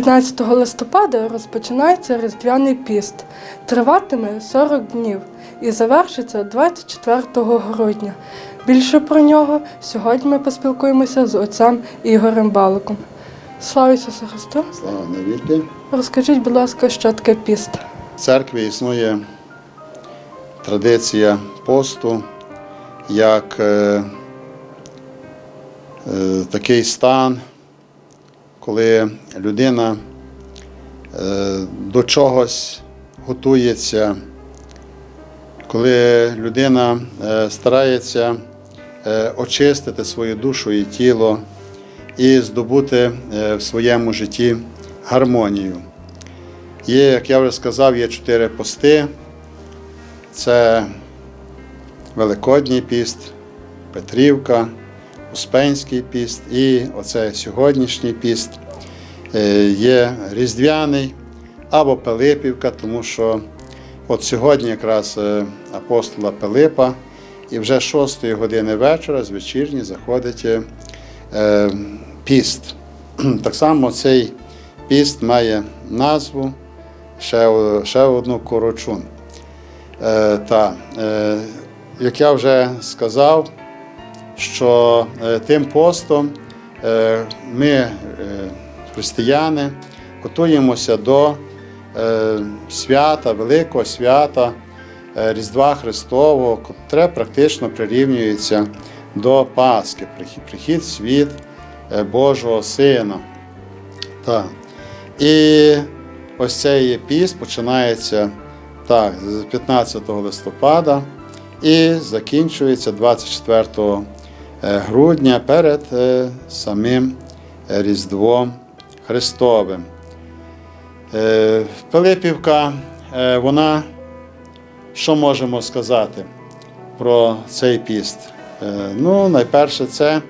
15 листопада розпочинається Різдвяний піст. Триватиме 40 днів і завершиться 24 грудня. Більше про нього сьогодні ми поспілкуємося з отцем Ігорем Баликом. Слава Ісусу Христу! Слава навіки. Розкажіть, будь ласка, що таке піст? В церкві існує традиція посту як е, е, такий стан, коли людина е, до чогось готується, коли людина е, старається е, очистити свою душу і тіло і здобути в своєму житті гармонію. Є, як я вже сказав, є чотири пости. Це Великодній піст, Петрівка, Успенський піст і оце сьогоднішній піст. Е, Є Різдвяний або Пилипівка, тому що от сьогодні якраз е, апостола Пилипа, і вже 6 години вечора з вечірні заходить е, піст. Так само цей піст має назву ще, ще одну корочун. Та, як я вже сказав, що е, тим постом е, ми, е, християни, готуємося до свята, великого свята Різдва Христового, котре практично прирівнюється до Пасхи, прихід- в світ Божого Сина. Так. І ось цей піст починається так, з 15 листопада і закінчується 24 е, грудня перед е, самим е, Різдвом Христовим. Е, Пилипівка, е, вона, що можемо сказати про цей піст? Е, Ну, найперше, це,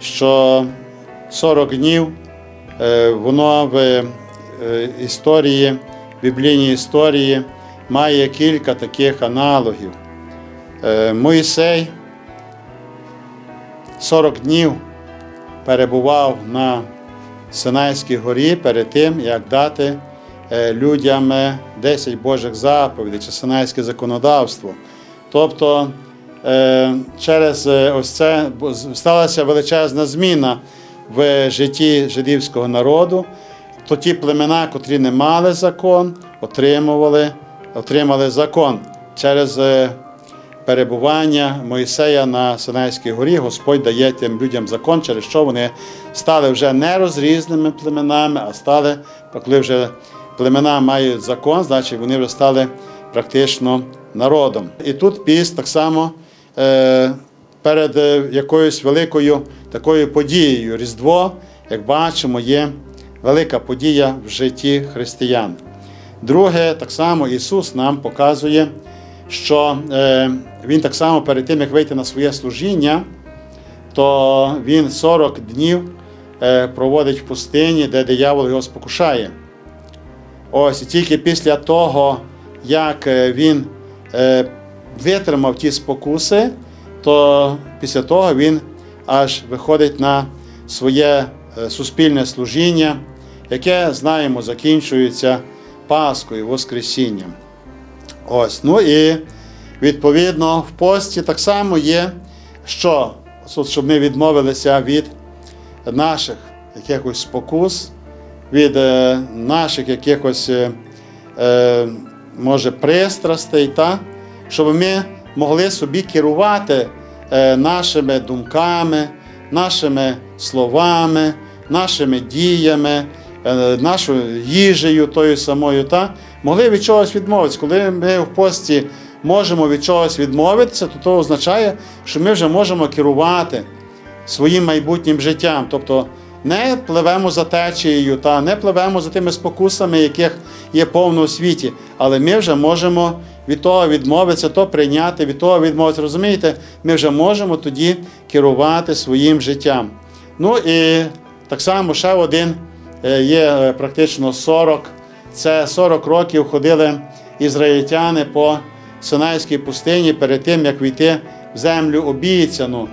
що 40 днів Е, воно в е, історії, біблійній історії має кілька таких аналогів. Е, Моїсей 40 днів перебував на Синайській горі перед тим, як дати е, людям е, 10 Божих заповідей чи Синайське законодавство. Тобто е, через е, ось це сталася величезна зміна в житті жидівського народу. То ті племена, котрі не мали закон, отримували, отримали закон через е, перебування Моїсея на Синайській горі. Господь дає тим людям закон, через що вони стали вже не розрізними племенами, а стали, коли вже племена мають закон, значить вони вже стали практично народом. І тут піст так само е, перед е, якоюсь великою такою подією. Різдво, як бачимо, є велика подія в житті християн. Друге, так само Ісус нам показує, що е, Він так само перед тим, як вийти на своє служіння, то Він 40 днів е, проводить в пустині, де диявол його спокушає. Ось і тільки після того, як е, він витримав ті спокуси, то після того він аж виходить на своє суспільне служіння, яке, знаємо, закінчується Паскою, Воскресінням. Ось, ну і відповідно в пості так само є, що щоб ми відмовилися від наших якихось спокус, від е, наших якихось, е, е, може, пристрастей, та? щоб ми могли собі керувати нашими думками, нашими словами, нашими діями, нашою їжею тою самою, та? Могли від чогось відмовитися. Коли ми в пості можемо від чогось відмовитися, то це означає, що ми вже можемо керувати своїм майбутнім життям. Тобто не пливемо за течією, та не пливемо за тими спокусами, яких є повно у світі, але ми вже можемо від того відмовитися, то прийняти, від того відмовитися. Розумієте, ми вже можемо тоді керувати своїм життям. Ну і так само ще один е, є е, практично 40. Це 40 років ходили ізраїльтяни по Синайській пустині перед тим, як війти в землю обіцяну.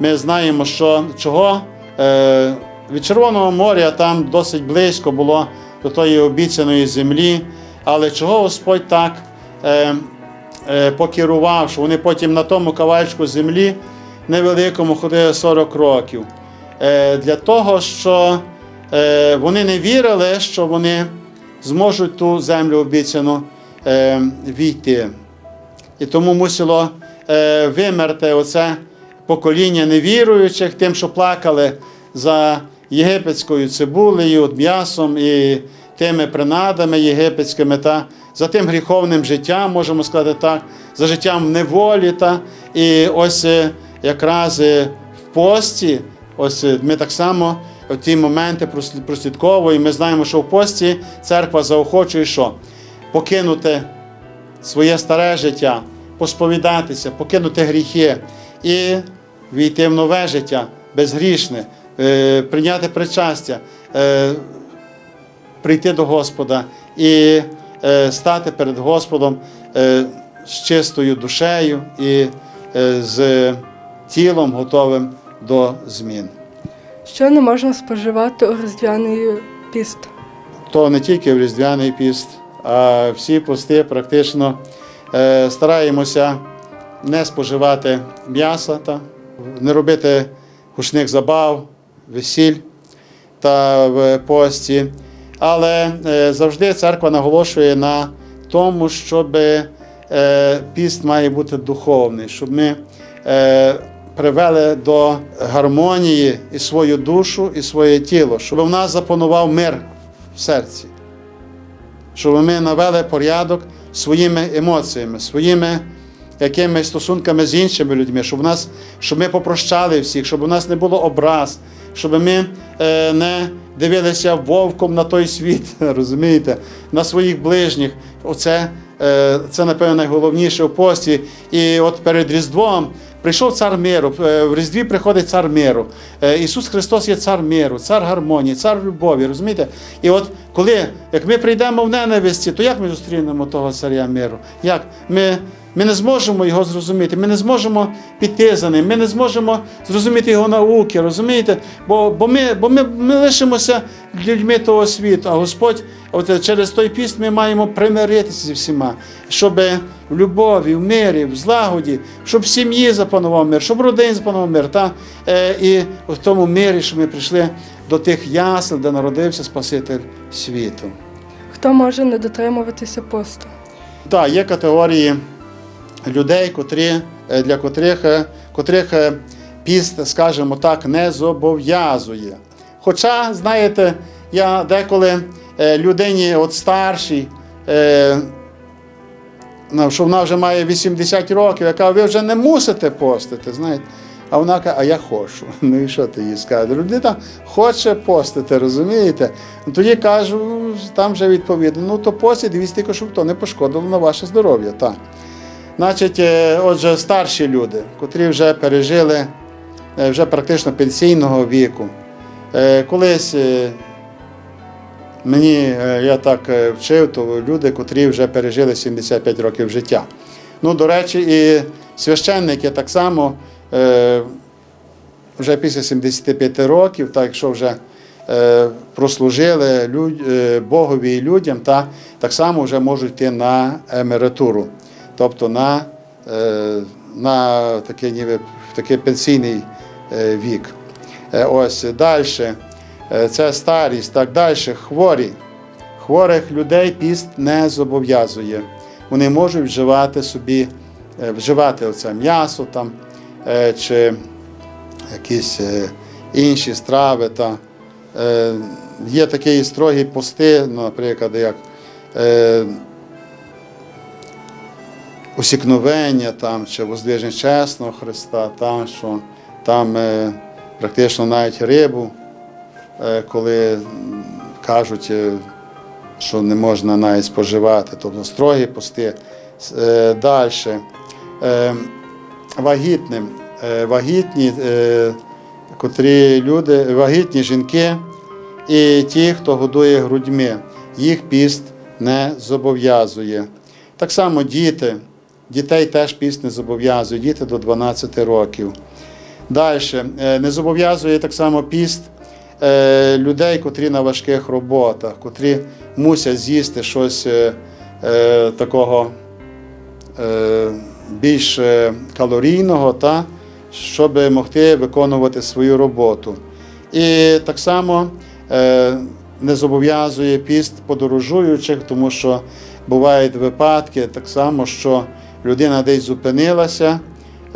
Ми знаємо, що чого е, від Червоного моря там досить близько було до тої обіцяної землі. Але чого Господь так е, е, покерував, що вони потім на тому кавальчику землі невеликому ходили 40 років? Для того, що вони не вірили, що вони зможуть ту землю обіцяну е, війти. І тому мусило е, вимерти оце покоління невіруючих, тим, що плакали за єгипетською цибулею, м'ясом і тими принадами єгипетськими, та за тим гріховним життям, можемо сказати так, за життям в неволі. Та, і ось е, якраз е, в пості, ось е, ми так само ті моменти прослід- прослідковуємо. Ми знаємо, що в пості церква заохочує, що покинути своє старе життя, посповідатися, покинути гріхи і війти в нове життя безгрішне, е, прийняти причастя, е, прийти до Господа і е, стати перед Господом з чистою душею і з тілом готовим до змін. Що не можна споживати у різдвяний піст? то не тільки в Різдвяний піст, а всі пости практично е, стараємося не споживати м'яса, та, не робити гучних забав, весіль та в пості. Але е, завжди церква наголошує на тому, щоб е, піст має бути духовний, щоб ми привели до гармонії і свою душу, і своє тіло, щоб в нас запанував мир в серці, щоб ми навели порядок своїми емоціями, своїми якимись стосунками з іншими людьми, щоб, у нас, щоб ми попрощали всіх, щоб у нас не було образ, щоб ми е, не дивилися вовком на той світ, розумієте, на своїх ближніх. Оце, е, це, напевно, найголовніше в пості. І от перед Різдвом Прийшов цар миру, е, в Різдві приходить цар миру. Е, Ісус Христос є цар миру, цар гармонії, цар любові, розумієте? І от коли, як ми прийдемо в ненависті, то як ми зустрінемо того царя миру? Як? Ми, ми не зможемо його зрозуміти, ми не зможемо піти за ним, ми не зможемо зрозуміти його науки, розумієте? Бо, бо, ми, бо ми, ми лишимося людьми того світу, а Господь, от через той піст ми маємо примиритися зі всіма, щоб в любові, в мирі, в злагоді, щоб в сім'ї запанував мир, щоб в родині запанував мир. Та? Е, і в тому мирі, що ми прийшли до тих ясел, де народився Спаситель світу. Хто може не дотримуватися посту? Так, є категорії людей, котрі, е, для котрих, е, котрих е, піст, скажімо так, не зобов'язує. Хоча, знаєте, я деколи людині от старшій, що вона вже має 80 років, яка ви вже не мусите постити, знаєте. А вона каже, а я хочу. Ну і що ти їй скажеш? Людина хоче постити, розумієте? Тоді кажу, там вже відповідно, ну то постіть, дивіться, тільки, щоб то не пошкодило на ваше здоров'я. Так. Значить, е, отже, старші люди, котрі вже пережили е, вже практично пенсійного віку. Е, Колись мені, я так вчив, то люди, котрі вже пережили 75 років життя. Ну, до речі, і священники так само вже після 75 років, так якщо вже прослужили Богові і людям, та, так само вже можуть йти на емературу, тобто на, е, на такий, ніби, такий пенсійний е, вік. Е, ось далі. Це старість, так далі. Хворі. Хворих людей піст не зобов'язує. Вони можуть вживати собі, вживати оце м'ясо там, чи якісь інші страви. Та. Є такі строгі пости, наприклад, як усікновення там, чи воздвиження чесного Христа, там, що там е, практично навіть рибу, е, коли кажуть, е, що не можна навіть споживати, тобто строгі пости. Далі. Вагітним. Вагітні, котрі люди, вагітні жінки і ті, хто годує грудьми, їх піст не зобов'язує. Так само діти. Дітей теж піст не зобов'язує, діти до 12 років. Далі. Не зобов'язує так само піст е, людей, котрі на важких роботах, котрі мусять з'їсти щось е, е, такого е, більш е, калорійного, та, щоб могти виконувати свою роботу. І так само е, не зобов'язує піст подорожуючих, тому що бувають випадки так само, що людина десь зупинилася,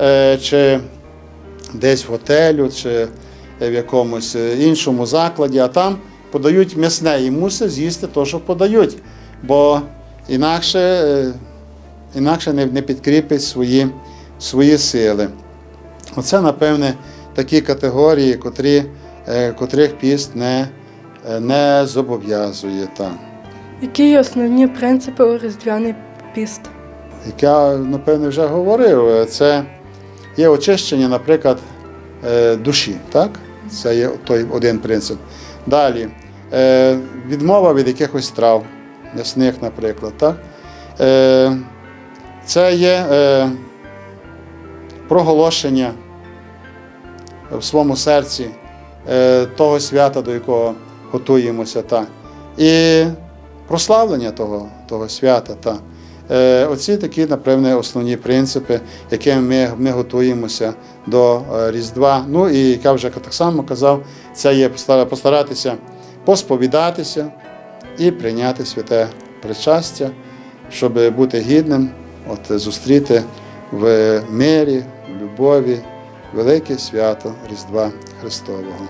е, чи десь в готелю, чи в якомусь е, іншому закладі, а там подають м'ясне і мусить з'їсти те, що подають, бо інакше, е, інакше не, підкріпить свої, свої сили. Оце, напевне, такі категорії, котрі, котрих піст не, не зобов'язує. Які основні принципи у Різдвяний піст? Як я, напевне, вже говорив, е, це є очищення, наприклад, е, душі. Так? Це є той один принцип. Далі е, відмова від якихось трав, м'ясних, наприклад. Так? Це є проголошення в своєму серці того свята, до якого готуємося. Так? І прославлення того, того свята. Так? Е, Оці такі, напевне, основні принципи, якими ми, ми готуємося до е, Різдва. Ну і як я вже так само казав, це є постаратися посповідатися і прийняти святе причастя, щоб бути гідним, от, зустріти в мирі, в любові велике свято Різдва Христового.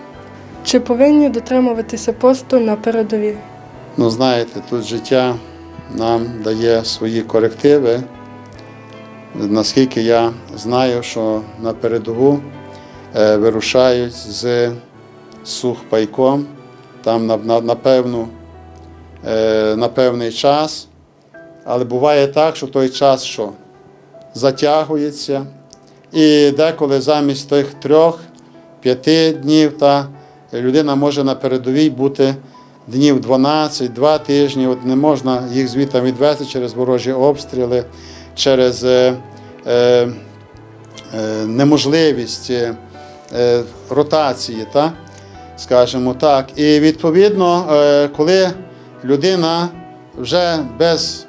Чи повинні дотримуватися посту на передовій? Ну, знаєте, тут життя нам дає свої корективи. Наскільки я знаю, що на передову е, вирушають з сухпайком, там на, на, на, певну, е, на певний час. Але буває так, що той час що? затягується. І деколи замість тих трьох-п'яти днів та людина може на передовій бути днів 12, два тижні. От не можна їх звідти відвести через ворожі обстріли, через е, е, е, неможливість е, е, ротації, та? скажімо так. І відповідно, е, коли людина вже без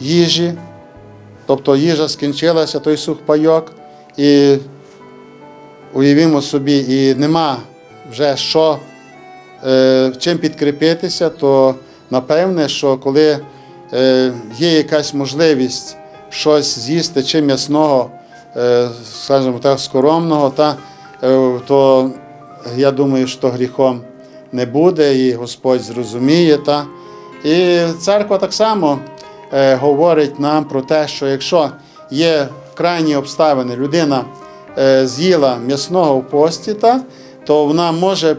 їжі, тобто їжа скінчилася, той сухпайок, і уявімо собі, і нема вже що чим підкріпитися, то напевне, що коли е, є якась можливість щось з'їсти чи м'ясного, е, скажімо так, скоромного, е, то я думаю, що гріхом не буде, і Господь зрозуміє. І церква так само е, говорить нам про те, що якщо є крайні обставини, людина е, з'їла м'ясного в пості, то вона може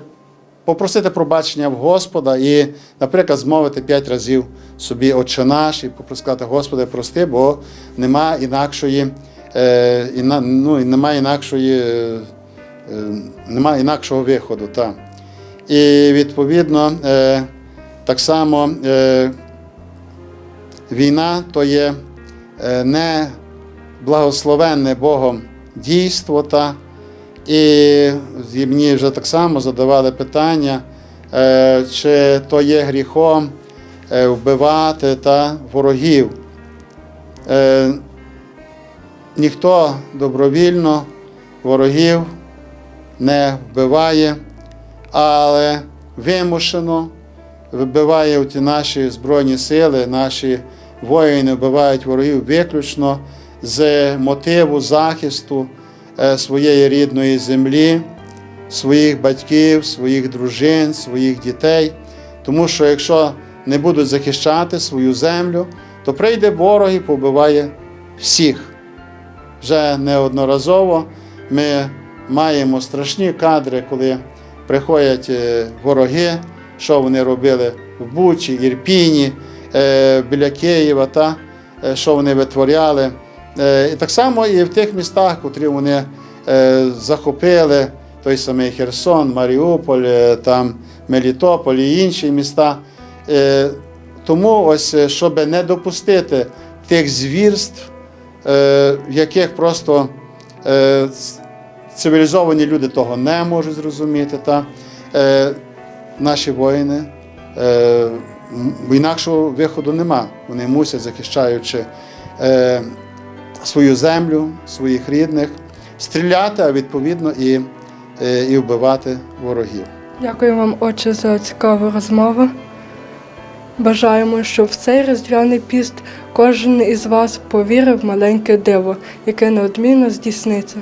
попросити пробачення в Господа і, наприклад, змовити п'ять разів собі Отче наш і попросити, Господи, прости, бо нема інакшої, е, іна, ну, нема інакшої, е, нема інакшого виходу. Та. І відповідно, е, так само е, війна то є е, не благословенне Богом дійство. Та, і мені вже так само задавали питання, е, чи то є гріхом е, вбивати та ворогів. Е, Ніхто добровільно ворогів не вбиває, але вимушено вбиває ті наші Збройні сили, наші воїни вбивають ворогів виключно з мотиву захисту своєї рідної землі, своїх батьків, своїх дружин, своїх дітей. Тому що якщо не будуть захищати свою землю, то прийде ворог і побиває всіх. Вже неодноразово ми маємо страшні кадри, коли приходять е, вороги, що вони робили в Бучі, Ірпіні, е, біля Києва, та, е, що вони витворяли. Е, І так само і в тих містах, котрі вони е, захопили, той самий Херсон, Маріуполь, е, там Мелітополь і інші міста. Тому ось, щоб не допустити тих звірств, в яких просто цивілізовані люди того не можуть зрозуміти. Та? наші воїни, інакшого виходу нема. Вони мусять, захищаючи свою землю, своїх рідних, стріляти, а відповідно і, е, і вбивати ворогів. Дякую вам, отче, за цікаву розмову. Бажаємо, щоб в цей різдвяний піст кожен із вас повірив в маленьке диво, яке неодмінно здійсниться.